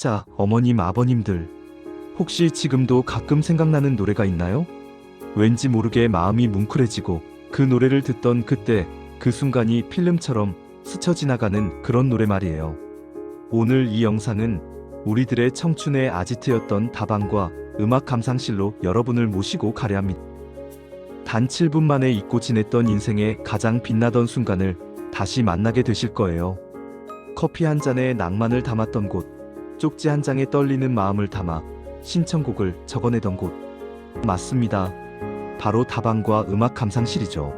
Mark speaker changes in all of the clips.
Speaker 1: 자, 어머님, 아버님들. 혹시 지금도 가끔 생각나는 노래가 있나요? 왠지 모르게 마음이 뭉클해지고 그 노래를 듣던 그때 그 순간이 필름처럼 스쳐 지나가는 그런 노래 말이에요. 오늘 이 영상은 우리들의 청춘의 아지트였던 다방과 음악 감상실로 여러분을 모시고 가려 합니다. 단 7분 만에 잊고 지냈던 인생의 가장 빛나던 순간을 다시 만나게 되실 거예요. 커피 한 잔에 낭만을 담았던 곳, 쪽지 한 장에 떨리는 마음을 담아 신청곡을 적어내던 곳. 맞습니다. 바로 다방과 음악 감상실이죠.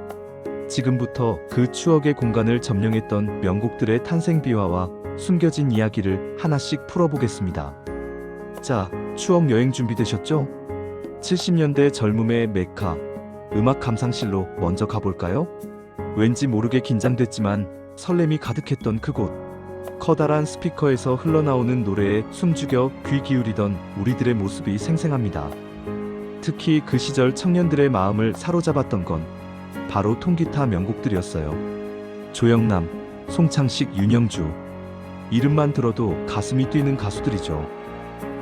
Speaker 1: 지금부터 그 추억의 공간을 점령했던 명곡들의 탄생 비화와 숨겨진 이야기를 하나씩 풀어보겠습니다. 자, 추억 여행 준비되셨죠? 70년대 젊음의 메카, 음악 감상실로 먼저 가볼까요? 왠지 모르게 긴장됐지만 설렘이 가득했던 그곳. 커다란 스피커에서 흘러나오는 노래에 숨죽여 귀 기울이던 우리들의 모습이 생생합니다. 특히 그 시절 청년들의 마음을 사로잡았던 건 바로 통기타 명곡들이었어요. 조영남, 송창식, 윤영주. 이름만 들어도 가슴이 뛰는 가수들이죠.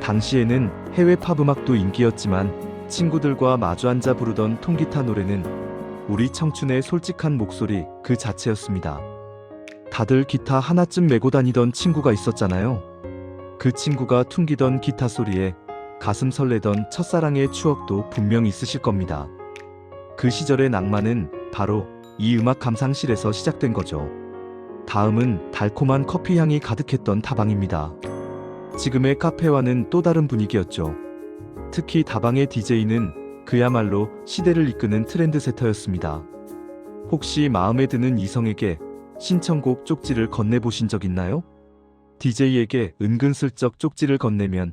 Speaker 1: 당시에는 해외 팝 음악도 인기였지만 친구들과 마주 앉아 부르던 통기타 노래는 우리 청춘의 솔직한 목소리 그 자체였습니다. 다들 기타 하나쯤 메고 다니던 친구가 있었잖아요. 그 친구가 퉁기던 기타 소리에 가슴 설레던 첫사랑의 추억도 분명 있으실 겁니다. 그 시절의 낭만은 바로 이 음악 감상실에서 시작된 거죠. 다음은 달콤한 커피 향이 가득했던 다방입니다. 지금의 카페와는 또 다른 분위기였죠. 특히 다방의 DJ는 그야말로 시대를 이끄는 트렌드 세터였습니다. 혹시 마음에 드는 이성에게 신청곡 쪽지를 건네보신 적 있나요? DJ에게 은근슬쩍 쪽지를 건네면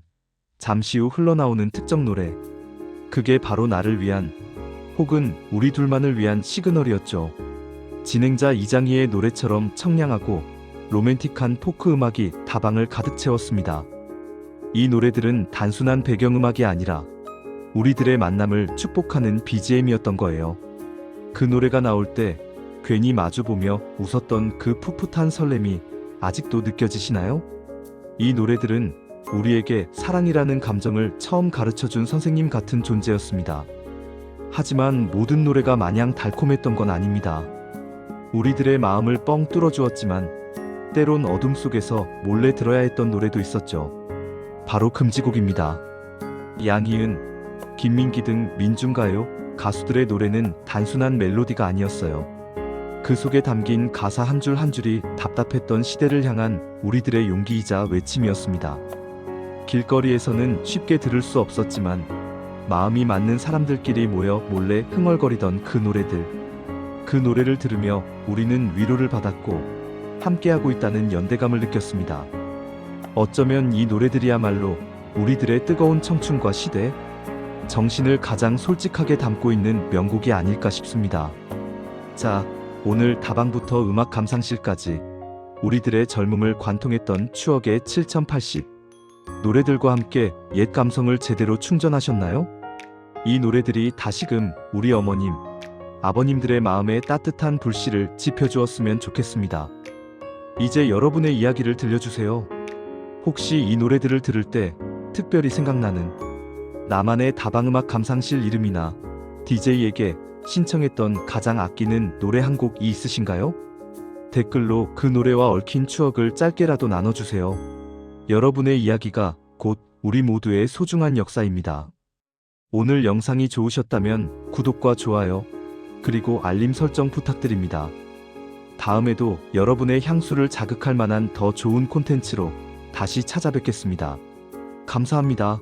Speaker 1: 잠시 후 흘러나오는 특정 노래. 그게 바로 나를 위한 혹은 우리 둘만을 위한 시그널이었죠. 진행자 이장희의 노래처럼 청량하고 로맨틱한 포크 음악이 다방을 가득 채웠습니다. 이 노래들은 단순한 배경음악이 아니라 우리들의 만남을 축복하는 BGM이었던 거예요. 그 노래가 나올 때 괜히 마주보며 웃었던 그 풋풋한 설렘이 아직도 느껴지시나요? 이 노래들은 우리에게 사랑이라는 감정을 처음 가르쳐 준 선생님 같은 존재였습니다. 하지만 모든 노래가 마냥 달콤했던 건 아닙니다. 우리들의 마음을 뻥 뚫어 주었지만 때론 어둠 속에서 몰래 들어야 했던 노래도 있었죠. 바로 금지곡입니다. 양희은, 김민기 등 민중가요 가수들의 노래는 단순한 멜로디가 아니었어요. 그 속에 담긴 가사 한 줄 한 줄이 답답했던 시대를 향한 우리들의 용기이자 외침이었습니다. 길거리에서는 쉽게 들을 수 없었지만 마음이 맞는 사람들끼리 모여 몰래 흥얼거리던 그 노래들. 그 노래를 들으며 우리는 위로를 받았고 함께하고 있다는 연대감을 느꼈습니다. 어쩌면 이 노래들이야말로 우리들의 뜨거운 청춘과 시대, 정신을 가장 솔직하게 담고 있는 명곡이 아닐까 싶습니다. 자, 오늘 다방부터 음악 감상실까지 우리들의 젊음을 관통했던 추억의 7080 노래들과 함께 옛 감성을 제대로 충전하셨나요? 이 노래들이 다시금 우리 어머님, 아버님들의 마음에 따뜻한 불씨를 지펴주었으면 좋겠습니다. 이제 여러분의 이야기를 들려주세요. 혹시 이 노래들을 들을 때 특별히 생각나는 나만의 다방음악 감상실 이름이나 DJ에게 신청했던 가장 아끼는 노래 한 곡이 있으신가요? 댓글로 그 노래와 얽힌 추억을 짧게라도 나눠주세요. 여러분의 이야기가 곧 우리 모두의 소중한 역사입니다. 오늘 영상이 좋으셨다면 구독과 좋아요, 그리고 알림 설정 부탁드립니다. 다음에도 여러분의 향수를 자극할 만한 더 좋은 콘텐츠로 다시 찾아뵙겠습니다. 감사합니다.